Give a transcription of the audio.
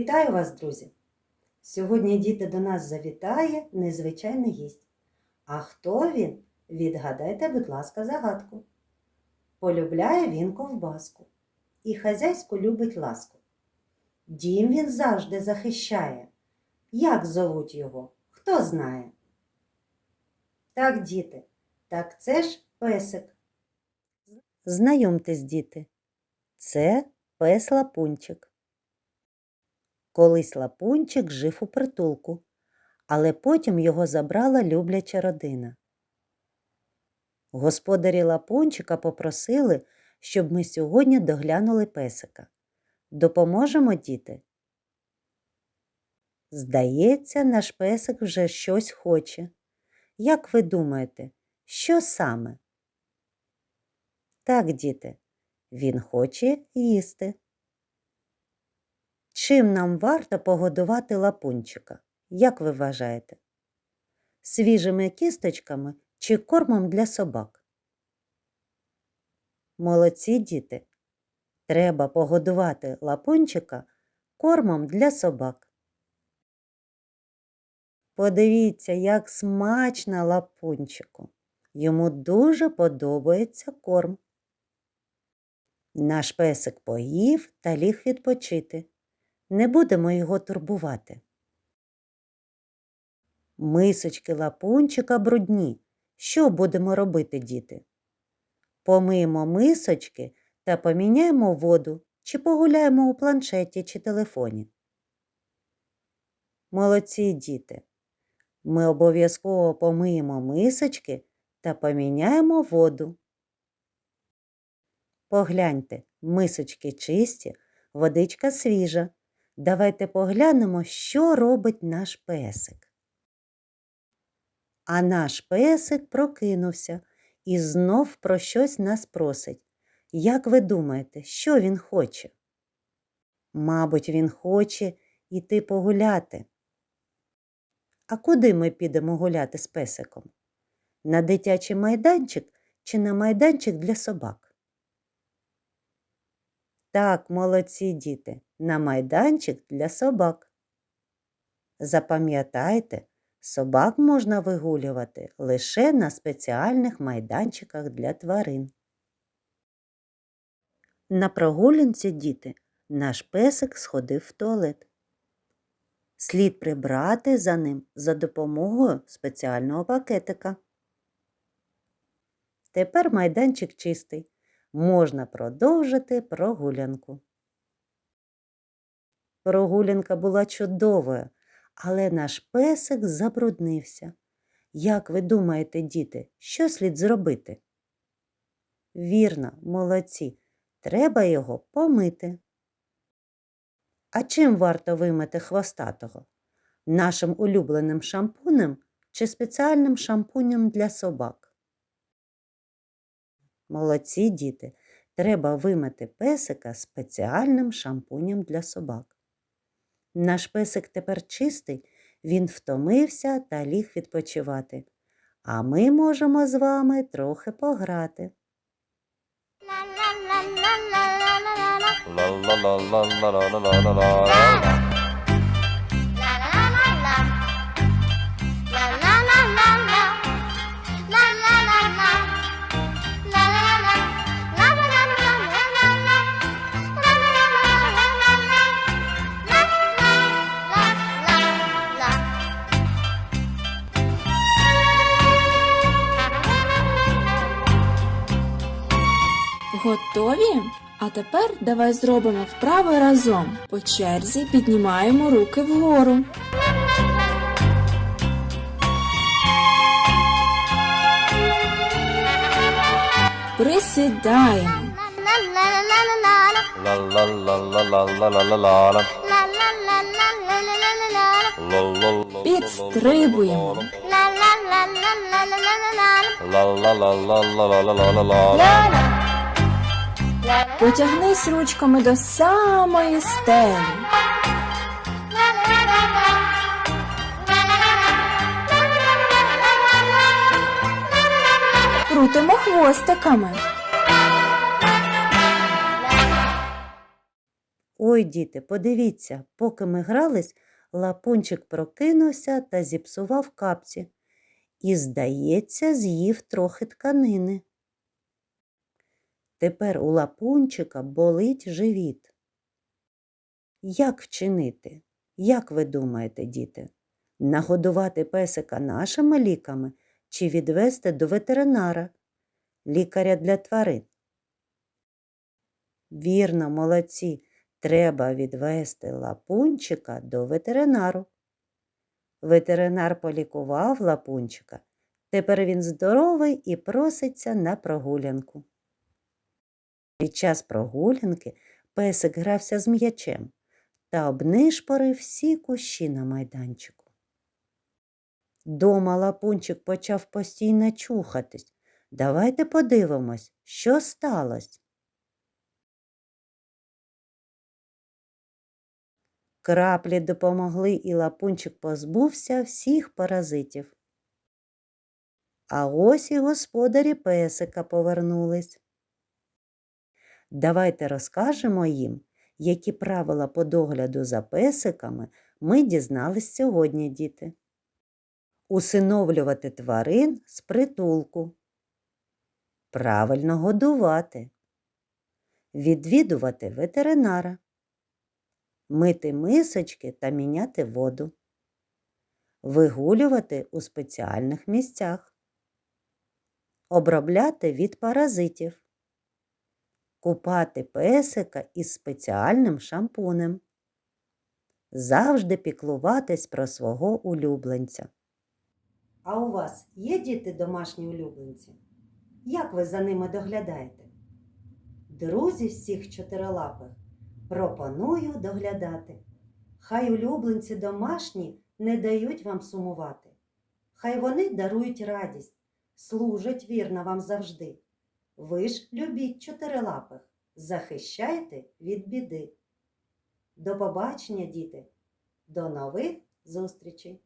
Вітаю вас, друзі! Сьогодні діти до нас завітає незвичайний гість. А хто він? Відгадайте, будь ласка, загадку. Полюбляє він ковбаску і хазяйську любить ласку. Дім він завжди захищає. Як зовуть його? Хто знає? Так, діти, так це ж песик. Знайомтесь, діти, це пес Лапунчик. Колись Лапунчик жив у притулку, але потім його забрала любляча родина. Господарі Лапунчика попросили, щоб ми сьогодні доглянули песика. Допоможемо, діти? Здається, наш песик вже щось хоче. Як ви думаєте, що саме? Так, діти, він хоче їсти. Чим нам варто погодувати лапунчика? Як ви вважаєте? Свіжими кісточками чи кормом для собак? Молодці діти. Треба погодувати лапунчика кормом для собак. Подивіться, як смачно лапунчику. Йому дуже подобається корм. Наш песик поїв та ліг відпочити. Не будемо його турбувати. Мисочки лапунчика брудні. Що будемо робити, діти? Помиємо мисочки та поміняємо воду чи погуляємо у планшеті чи телефоні. Молодці діти. Ми обов'язково помиємо мисочки та поміняємо воду. Погляньте, мисочки чисті, водичка свіжа. Давайте поглянемо, що робить наш песик. А наш песик прокинувся і знов про щось нас просить. Як ви думаєте, що він хоче? Мабуть, він хоче йти погуляти. А куди ми підемо гуляти з песиком? На дитячий майданчик чи на майданчик для собак? Так, молодці діти, на майданчик для собак. Запам'ятайте, собак можна вигулювати лише на спеціальних майданчиках для тварин. На прогулянці, діти, наш песик сходив в туалет. Слід прибрати за ним за допомогою спеціального пакетика. Тепер майданчик чистий. Можна продовжити прогулянку. Прогулянка була чудовою, але наш песик забруднився. Як ви думаєте, діти, що слід зробити? Вірно, молодці, треба його помити. А чим варто вимити хвостатого? Нашим улюбленим шампунем чи спеціальним шампунем для собак? Молодці діти, треба вимити песика спеціальним шампунем для собак. Наш песик тепер чистий, він втомився та ліг відпочивати. А ми можемо з вами трохи пограти. La la la la la la la la la la. Готові? А тепер давай зробимо вправи разом. По черзі піднімаємо руки вгору. Присідаємо. La la Підстрибуємо. La Потягнись ручками до самої стелі. Крутимо хвостиками. Ой, діти, подивіться, поки ми грались, лапунчик прокинувся та зіпсував капці. І, здається, з'їв трохи тканини. Тепер у лапунчика болить живіт. Як вчинити? Як ви думаєте, діти? Нагодувати песика нашими ліками чи відвести до ветеринара, лікаря для тварин? Вірно, молодці, треба відвести лапунчика до ветеринару. Ветеринар полікував лапунчика. Тепер він здоровий і проситься на прогулянку. Під час прогулянки песик грався з м'ячем та обнишпорив всі кущі на майданчику. Дома лапунчик почав постійно чухатись. Давайте подивимось, що сталося. Краплі допомогли, і лапунчик позбувся всіх паразитів. А ось і господарі песика повернулись. Давайте розкажемо їм, які правила по догляду за песиками ми дізнались сьогодні, діти. Усиновлювати тварин з притулку. Правильно годувати. Відвідувати ветеринара. Мити мисочки та міняти воду. Вигулювати у спеціальних місцях. Обробляти від паразитів купати песика із спеціальним шампунем. Завжди піклуватись про свого улюбленця. А у вас є діти домашні улюбленці? Як ви за ними доглядаєте? Друзі всіх чотирилапих пропоную доглядати. Хай улюбленці домашні не дають вам сумувати. Хай вони дарують радість, служать вірно вам завжди. Ви ж любіть чотирилапих, захищайте від біди. До побачення, діти! До нових зустрічей!